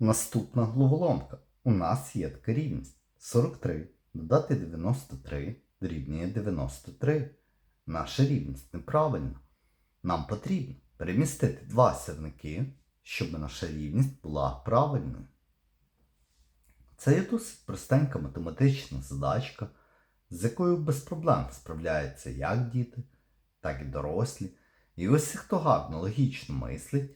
Наступна головоломка. У нас є така рівність. 43 додати 93 дорівнює 93. Наша рівність неправильна. Нам потрібно перемістити два сірники, щоб наша рівність була правильною. Це є досить простенька математична задачка, з якою без проблем справляються як діти, так і дорослі. І ось хто гарно логічно мислить,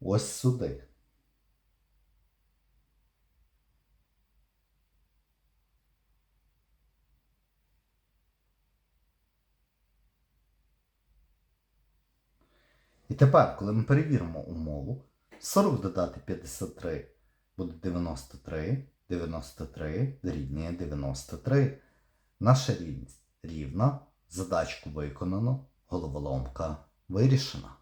ось сюди. І тепер, коли ми перевіримо умову, 40 додати 53 буде 93, 93 дорівнює 93. Наша рівність рівна, задачку виконано, головоломка вирішена.